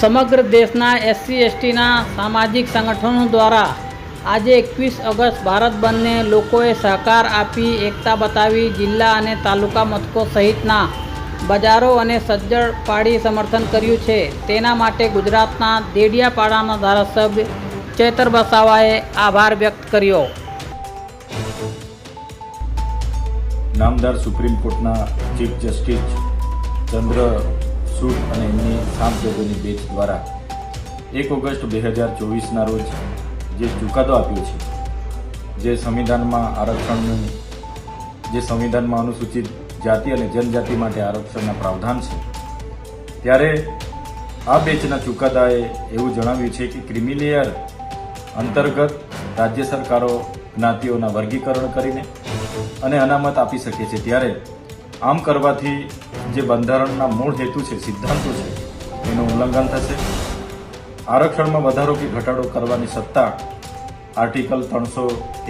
સમગ્ર દેશના એસસી, એસટીના સામાજિક સંગઠનો દ્વારા આજે એકવીસ ઓગસ્ટ ભારત બંધને લોકોએ સહકાર આપી એકતા બતાવી જિલ્લા અને તાલુકા મથકો સહિતના બજારો અને સજ્જડ પાડી સમર્થન કર્યું છે. તેના માટે ગુજરાતના દેડિયાપાડાના ધારાસભ્ય ચેતર બસાવાએ આભાર વ્યક્ત કર્યો. નામદાર સુપ્રીમ કોર્ટના ચીફ જસ્ટિસ ચંદ્રચૂડ અને એમની સાત બેચ દ્વારા એક ઓગસ્ટ બે હજાર ચોવીસના રોજ જે ચુકાદો આપ્યો છે, જે સંવિધાનમાં આરક્ષણનું, જે સંવિધાનમાં અનુસૂચિત જાતિ અને જનજાતિ માટે આરક્ષણના પ્રાવધાન છે, ત્યારે આ બેચના ચુકાદાએ એવું જણાવ્યું છે કે ક્રિમિલેયર અંતર્ગત રાજ્ય સરકારો જ્ઞાતિઓના વર્ગીકરણ કરીને અને અનામત આપી શકે છે. ત્યારે આમ કરવાથી જે બંધારણના મૂળ હેતુ છે, સિદ્ધાંતો છે, એનું ઉલ્લંઘન થશે. આરક્ષણમાં વધારો કે ઘટાડો કરવાની સત્તા આર્ટિકલ ત્રણસો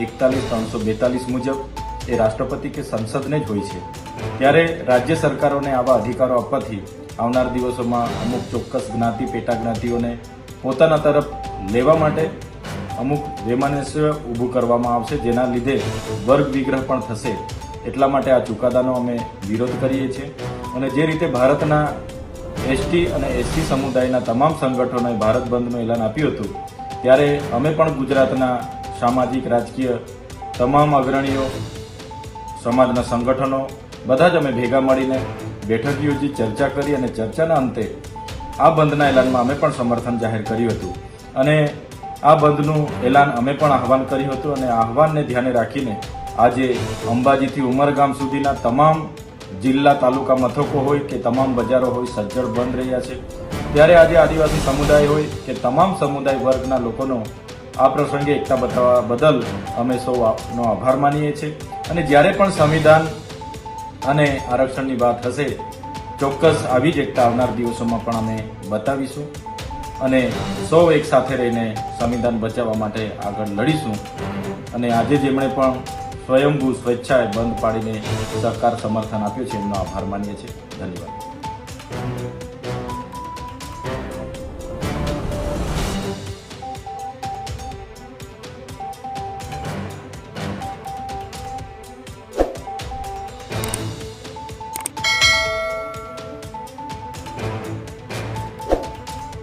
એકતાલીસ, ત્રણસો બેતાલીસ મુજબ એ રાષ્ટ્રપતિ કે સંસદને જ હોય છે. ત્યારે રાજ્ય સરકારોને આવા અધિકારો આપવાથી આવનાર દિવસોમાં અમુક ચોક્કસ જ્ઞાતિ પેટા જ્ઞાતિઓને પોતાના તરફ લેવા માટે અમુક વૈમાનસ્ય ઊભું કરવામાં આવશે, જેના લીધે વર્ગ વિગ્રહ પણ થશે. એટલા માટે આ ચુકાદાનો અમે વિરોધ કરીએ છીએ. અને જે રીતે ભારતના એસટી અને એસસી સમુદાયના તમામ સંગઠનોએ ભારત બંધનું એલાન આપ્યું હતું, ત્યારે અમે પણ ગુજરાતના સામાજિક, રાજકીય તમામ અગ્રણીઓ, સમાજના સંગઠનો બધા જ અમે ભેગા મળીને બેઠક યોજી, ચર્ચા કરી અને ચર્ચાના અંતે આ બંધના એલાનમાં અમે પણ સમર્થન જાહેર કર્યું હતું. અને આ બંધનું એલાન અમે પણ આહવાન કર્યું હતું અને આહવાનને ધ્યાને રાખીને આજે અંબાજીથી ઉમરગામ સુધીના તમામ જિલ્લા તાલુકા મથકો હોય કે તમામ બજારો હોય સજ્જડ બંધ રહ્યા છે. ત્યારે આજે આદિવાસી સમુદાય હોય કે તમામ સમુદાય વર્ગના લોકોનો આ પ્રસંગે એકતા બતાવવા બદલ અમે સૌનો આભાર માનીએ છીએ. અને જ્યારે પણ સંવિધાન અને આરક્ષણની વાત હશે, ચોક્કસ આવી જ એકતા આવનાર દિવસોમાં પણ અમે બતાવીશું. અને સૌ એક સાથે રહીને સંવિધાન બચાવવા માટે આગળ લડીશું. અને આજે જેમણે પણ સ્વયંભૂ સ્વેચ્છાએ બંધ પાડીને સહકાર સમર્થન આપ્યું છે એમનો આભાર માનીએ છીએ. ધન્યવાદ.